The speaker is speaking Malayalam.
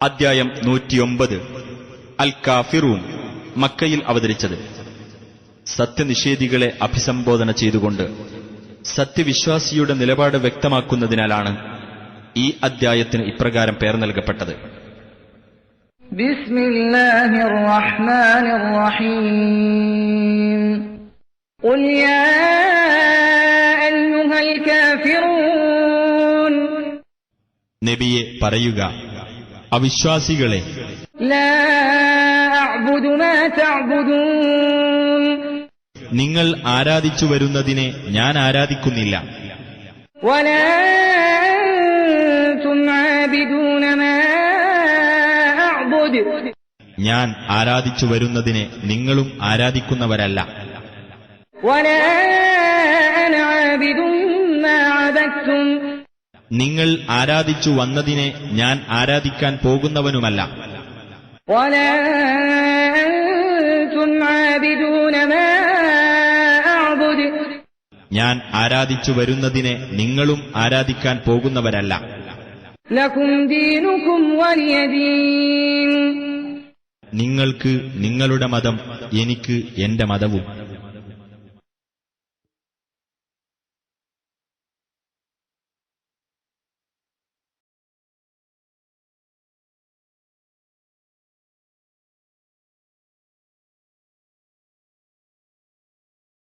അദ്ധ്യായം നൂറ്റിയൊമ്പത് അൽ കാഫിറൂൻ മക്കയിൽ അവതരിച്ചത് സത്യനിഷേധികളെ അഭിസംബോധന ചെയ്തുകൊണ്ട് സത്യവിശ്വാസിയുടെ നിലപാട് വ്യക്തമാക്കുന്നതിനാലാണ് ഈ അദ്ധ്യായത്തിന് ഇപ്രകാരം പേർ നൽകപ്പെട്ടത് بسم الله الرحمن الرحيم قل يا أيها الكافرون നബിയെ പറയുക അവിശ്വാസികളെ لا أعبد ما تعبدون നിങ്ങൾ ആരാധിച്ചു വരുന്നതിനെ ഞാൻ ആരാധിക്കുന്നില്ല ولا أنتم عابدون ما أعبد ഞാൻ ആരാധിച്ചു വരുന്നതിനെ നിങ്ങളും ആരാധിക്കുന്നവരല്ല ولا أنا عابد ما عبدتم നിങ്ങൾ ആരാധിച്ചു വന്നതിനെ ഞാൻ ആരാധിക്കാൻ പോകുന്നവനുമല്ല. ഞാൻ ആരാധിച്ചു വരുന്നതിനെ നിങ്ങളും ആരാധിക്കാൻ പോകുന്നവരല്ല. നിങ്ങൾക്ക് നിങ്ങളുടെ മതം എനിക്ക് എന്റെ മതവും.